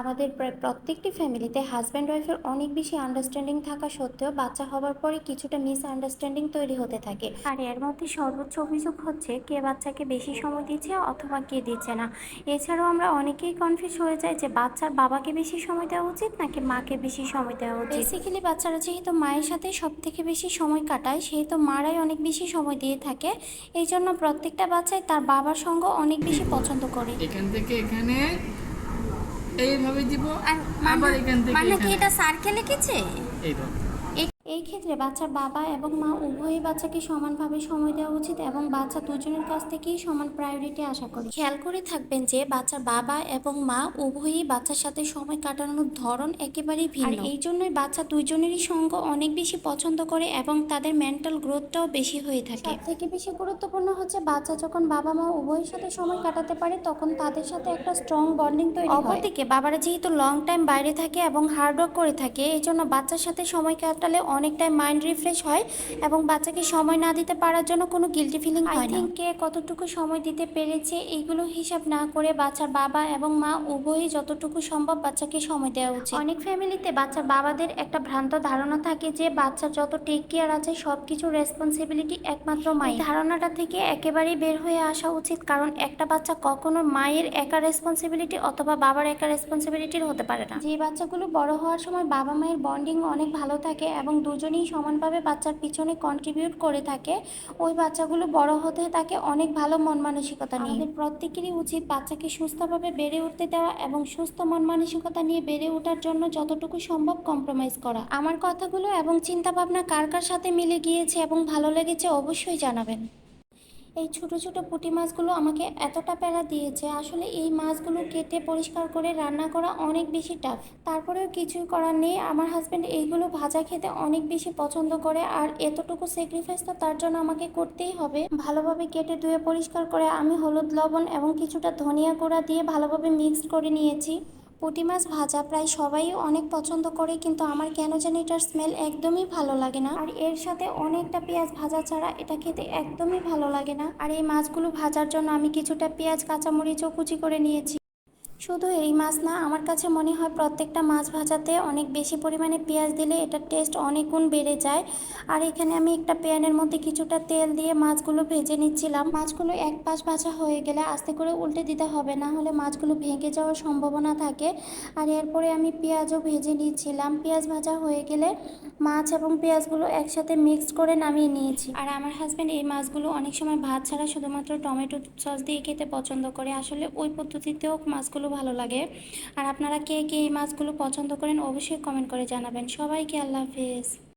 আমাদের প্রায় প্রত্যেকটি ফ্যামিলিতে হাজব্যান্ড ওয়াইফের অনেক বেশি আন্ডারস্ট্যান্ডিং থাকা সত্ত্বেও বাচ্চা হওয়ার পরে কিছুটা মিস আন্ডারস্ট্যান্ডিং তৈরি হতে থাকে। আর এর মধ্যে সর্বোচ্চ অভিযোগ হচ্ছে কে বাচ্চাকে বেশি সময় দিচ্ছে অথবা কে দিচ্ছে না। এছাড়াও আমরা অনেকেই কনফিউজ হয়ে যাই যে বাচ্চার বাবাকে বেশি সময় দেওয়া উচিত নাকি মাকে বেশি সময় দেওয়া উচিত? বেসিক্যালি বাচ্চারা যেহেতু মায়ের সাথে সব থেকে বেশি সময় কাটায় সেহেতু মারাই অনেক বেশি সময় দিয়ে থাকে। এই জন্য প্রত্যেকটা বাচ্চাই তার বাবার সঙ্গ অনেক বেশি পছন্দ করে। এখান থেকে এখানে এইভাবে দিব আর আবার এখান থেকে মানে কি এটা সার্কেলে লিখেছে? এইভাবে এই ক্ষেত্রে বাচ্চার বাবা এবং মা উভয়ই বাচ্চাকে সমানভাবে সময় দেওয়া উচিত এবং বাচ্চা দুজনের কাছ থেকেই সমান প্রায়োরিটি আশা করি। খেয়াল করে থাকবেন যে বাচ্চার বাবা এবং মা উভয়ই বাচ্চার সাথে সময় কাটানোর ধরন একেবারেই ভিন্ন। আর এই জন্যই বাচ্চা দুজনেরই সঙ্গ অনেক বেশি পছন্দ করে এবং তাদের মেন্টাল গ্রোথটাও বেশি হয়ে থাকে। সব থেকে বেশি গুরুত্বপূর্ণ হচ্ছে বাচ্চা যখন বাবা মা উভয়ের সাথে সময় কাটাতে পারে তখন তাদের সাথে একটা স্ট্রং বন্ডিং তৈরি হয়। অপরদিকে বাবারা যেহেতু লং টাইম বাইরে থাকে এবং হার্ড ওয়ার্ক করে থাকে এই জন্য বাচ্চার সাথে সময় কাটালে অনেকটাই মাইন্ড রিফ্রেশ হয় এবং বাচ্চাকে সময় না দিতে পারার জন্য কোনো গিলটি ফিলিং হয় না। কে কতটুকু সময় দিতে পেরেছে এইগুলো হিসাব না করে বাচ্চার বাবা এবং মা উভয়ই যতটুকু সম্ভব বাচ্চাকে সময় দেওয়া উচিত। অনেক ফ্যামিলিতে বাচ্চার বাবাদের একটা ভ্রান্ত ধারণা থাকে যে বাচ্চার যত টেক কেয়ার আছে সব কিছু রেসপন্সিবিলিটি একমাত্র মায়ের। ধারণাটা থেকে একেবারেই বের হয়ে আসা উচিত কারণ একটা বাচ্চা কখনো মায়ের একা রেসপন্সিবিলিটি অথবা বাবার একা রেসপন্সিবিলিটির হতে পারে না। যে বাচ্চাগুলো বড় হওয়ার সময় বাবা মায়ের বন্ডিং অনেক ভালো থাকে এবং দুজনেই সমানভাবে বাচ্চার পিছনে কন্ট্রিবিউট করে থাকে। ওই বাচ্চাগুলো বড় হতে থাকে অনেক ভালো মন মানসিকতা নিয়ে। আমাদের প্রত্যেকেরই উচিত বাচ্চাকে সুস্থভাবে বেড়ে উঠতে দেওয়া এবং সুস্থ মন মানসিকতা নিয়ে বেড়ে ওঠার জন্য যতটুকু সম্ভব কম্প্রোমাইজ করা। আমার কথাগুলো এবং চিন্তাভাবনা কার কার সাথে মিলে গিয়েছে এবং ভালো লেগেছে অবশ্যই জানাবেন। এই ছোট ছোট পুঁটি মাছগুলো আমাকে এতটা প্যারা দিয়েছে। আসলে এই মাছগুলো কেটে পরিষ্কার করে রান্না করা অনেক বেশি টাফ তারপরেও কিছুই করার নেই। আমার হাজব্যান্ড এইগুলো ভাজা খেতে অনেক বেশি পছন্দ করে আর এতটুকু স্যাক্রিফাইস তো তার জন্য আমাকে করতেই হবে। ভালোভাবে কেটে ধুয়ে পরিষ্কার করে আমি হলুদ, লবণ এবং কিছুটা ধনিয়া গুঁড়া দিয়ে ভালোভাবে মিক্সড করে নিয়েছি। পুঁটি মাছ ভাজা প্রায় সবাই অনেক পছন্দ করে, কিন্তু আমার কেন জানি এটার স্মেল একদমই ভালো লাগে না। আর এর সাথে অনেকটা পেঁয়াজ ভাজা ছাড়া এটা খেতে একদমই ভালো লাগে না। আর এই মাছগুলো ভাজার জন্য আমি কিছুটা পেঁয়াজ কাঁচামরিচও কুচি করে নিয়েছি। শুধু এই মাছ না, আমার কাছে মনে হয় প্রত্যেকটা মাছ ভাজাতে অনেক বেশি পরিমাণে পেঁয়াজ দিলে এটার টেস্ট অনেক গুণ বেড়ে যায়। আর এখানে আমি একটা প্যানের মধ্যে কিছুটা তেল দিয়ে মাছগুলো ভেজে নিচ্ছিলাম। মাছগুলো এক পাশ ভাজা হয়ে গেলে আস্তে করে উল্টে দিতে হবে, না হলে মাছগুলো ভেঙে যাওয়ার সম্ভাবনা থাকে। আর এরপরে আমি পেঁয়াজও ভেজে নিচ্ছিলাম। পেঁয়াজ ভাজা হয়ে গেলে মাছ এবং পেঁয়াজগুলো একসাথে মিক্স করে নামিয়ে নিয়েছি। আর আমার হাজব্যান্ড এই মাছগুলো অনেক সময় ভাত ছাড়া শুধুমাত্র টমেটো সস দিয়ে খেতে পছন্দ করে। আসলে ওই পদ্ধতিতেও মাছগুলো ভালো লাগে। আর আপনারা কে কে এই মাছগুলো পছন্দ করেন অবশ্যই কমেন্ট করে জানাবেন। সবাইকে আল্লাহ হাফিজ।